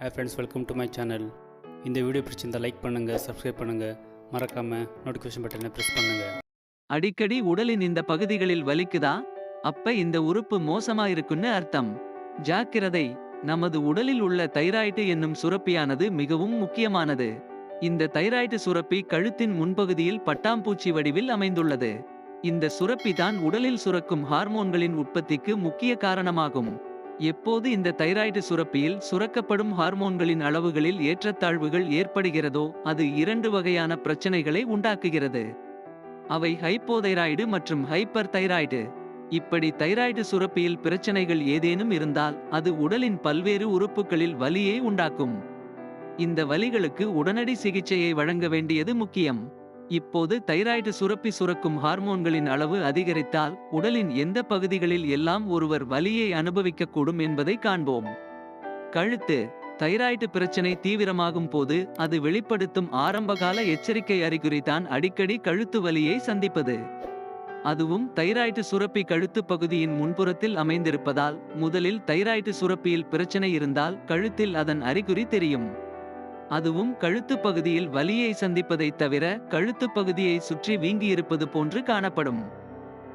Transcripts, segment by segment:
Hey friends welcome to my channel இந்த video பிடிச்சிருந்தால் like பண்ணுங்கள் சப்ஸ்கிரைப் பண்ணுங்கள் மறக்காமல் நோட்டிஃபிகேஷன் பட்டனை ப்ரெஸ் பண்ணுங்கள் அடிக்கடி உடலின் இந்த பகுதிகளில் வலிக்குதா? அப்ப இந்த உறுப்பு மோசமா இருக்குன்னு அர்த்தம். ஜாக்கிரதை. நமது உடலில் உள்ள தைராய்டு என்னும் சுரப்பியானது மிகவும் முக்கியமானது. இந்த தைராய்டு சுரப்பி கழுத்தின் முன்பகுதியில் பட்டாம்பூச்சி வடிவில் அமைந்துள்ளது. இந்த சுரப்பி தான் உடலில் சுரக்கும் ஹார்மோன்களின் உற்பத்திக்கு முக்கிய காரணமாகும். எப்போது இந்த தைராய்டு சுரப்பியில் சுரக்கப்படும் ஹார்மோன்களின் அளவுகளில் ஏற்றத்தாழ்வுகள் ஏற்படுகிறதோ அது இரண்டு வகையான பிரச்சனைகளை உண்டாக்குகிறது. அவை ஹைப்போதைராய்டு மற்றும் ஹைப்பர் தைராய்டு இப்படி தைராய்டு சுரப்பியில் பிரச்சனைகள் ஏதேனும் இருந்தால் அது உடலின் பல்வேறு உறுப்புகளில் வலியை உண்டாக்கும். இந்த வலிகளுக்கு உடனடி சிகிச்சையை வழங்க வேண்டியது முக்கியம். இப்போது தைராய்டு சுரப்பி சுரக்கும் ஹார்மோன்களின் அளவு அதிகரித்தால் உடலின் எந்த பகுதிகளில் எல்லாம் ஒருவர் வலியை அனுபவிக்கக்கூடும் என்பதை காண்போம். கழுத்து தைராய்டு பிரச்சனை தீவிரமாகும் போது அது வெளிப்படுத்தும் ஆரம்பகால எச்சரிக்கை அறிகுறி தான் அடிக்கடி கழுத்து வலியை சந்திப்பது. அதுவும் தைராய்டு சுரப்பி கழுத்து பகுதியின் முன்புறத்தில் அமைந்திருப்பதால் முதலில் தைராய்டு சுரப்பியில் பிரச்சனை இருந்தால் கழுத்தில் அதன் அறிகுறி தெரியும். அதுவும் கழுத்து பகுதியில் வலியை சந்திப்பதைத் தவிர கழுத்து பகுதியை சுற்றி வீங்கியிருப்பது போன்று காணப்படும்.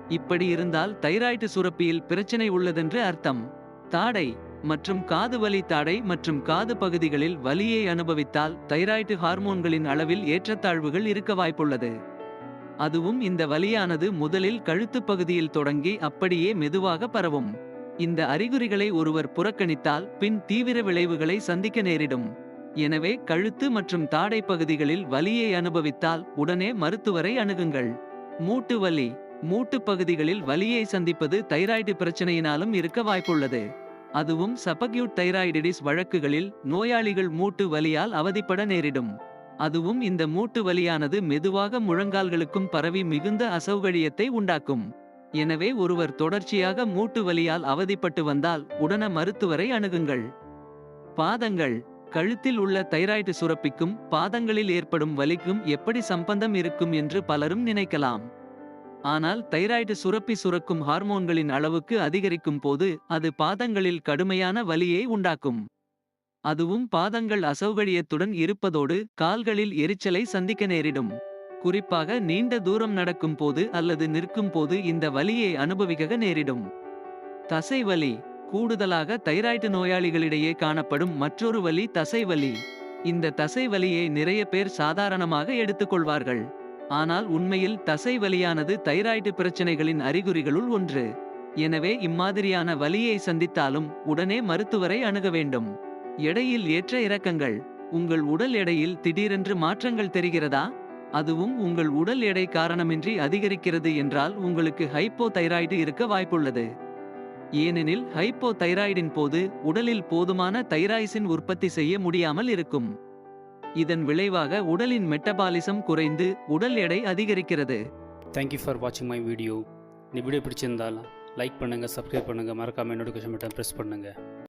இப்படி இருந்தால் தைராய்டு சுரப்பியில் பிரச்சனை உள்ளதென்று அர்த்தம். தாடை மற்றும் காது வலி தாடை மற்றும் காது பகுதிகளில் வலியை அனுபவித்தால் தைராய்டு ஹார்மோன்களின் அளவில் ஏற்றத்தாழ்வுகள் இருக்க வாய்ப்புள்ளது. அதுவும் இந்த வலியானது முதலில் கழுத்து பகுதியில் தொடங்கி அப்படியே மெதுவாக பரவும். இந்த அறிகுறிகளை ஒருவர் புறக்கணித்தால் பின் தீவிர விளைவுகளை சந்திக்க நேரிடும். எனவே கழுத்து மற்றும் தாடை பகுதிகளில் வலியை அனுபவித்தால் உடனே மருத்துவரை அணுகுங்கள். மூட்டு வலி. மூட்டு பகுதிகளில் வலியை சந்திப்பது தைராய்டு பிரச்சனையினாலும் இருக்க வாய்ப்புள்ளது. அதுவும் சபக்யூட் தைராய்டிடிஸ் வழக்குகளில் நோயாளிகள் மூட்டு வலியால் அவதிப்பட நேரிடும். அதுவும் இந்த மூட்டு வலியானது மெதுவாக முழங்கால்களுக்கும் பரவி மிகுந்த அசௌகரியத்தை உண்டாக்கும். எனவே ஒருவர் தொடர்ச்சியாக மூட்டு வலியால் அவதிப்பட்டு வந்தால் உடன மருத்துவரை அணுகுங்கள். பாதங்கள். கழுத்தில் உள்ள தைராய்டு சுரப்பிக்கும் பாதங்களில் ஏற்படும் வலிக்கும் எப்படி சம்பந்தம் இருக்கும் என்று பலரும் நினைக்கலாம். ஆனால் தைராய்டு சுரப்பி சுரக்கும் ஹார்மோன்களின் அளவுக்கு அதிகரிக்கும் போது அது பாதங்களில் கடுமையான வலியை உண்டாக்கும். அதுவும் பாதங்கள் அசௌகரியத்துடன் இருப்பதோடு கால்களில் எரிச்சலை சந்திக்க நேரிடும். குறிப்பாக நீண்ட தூரம் நடக்கும் போது அல்லது நிற்கும் போது இந்த வலியை அனுபவிக்க நேரிடும். தசை வலி கூடுதலாக தைராய்டு நோயாளிகளிடையே காணப்படும் மற்றொரு வலி தசைவலி. இந்த தசைவலியை நிறைய பேர் சாதாரணமாக எடுத்துக்கொள்வார்கள். ஆனால் உண்மையில் தசைவலியானது தைராய்டு பிரச்சனைகளின் அறிகுறிகளுள் ஒன்று. எனவே இம்மாதிரியான வலியை சந்தித்தாலும் உடனே மருத்துவரை அணுக வேண்டும். எடையில் ஏற்ற இறக்கங்கள். உங்கள் உடல் எடையில் திடீரென்று மாற்றங்கள் தெரிகிறதா? அதுவும் உங்கள் உடல் எடை காரணமின்றி அதிகரிக்கிறது என்றால் உங்களுக்கு ஹைப்போ தைராய்டு இருக்க வாய்ப்புள்ளது. ஏனெனில் ஹைப்போ தைராய்டின் போது உடலில் போதுமான தைராய்சின் உற்பத்தி செய்ய முடியாமல் இருக்கும். இதன் விளைவாக உடலின் மெட்டபாலிசம் குறைந்து உடல் எடை அதிகரிக்கிறது. தேங்க்யூ ஃபார் வாட்சிங் மை வீடியோ இந்த வீடியோ பிடிச்சிருந்தால் லைக் பண்ணுங்கள் சப்ஸ்கிரைப் பண்ணுங்கள் மறக்காமல் நோட்டிஃபிகேஷன் பட்டன் ப்ரெஸ் பண்ணுங்கள்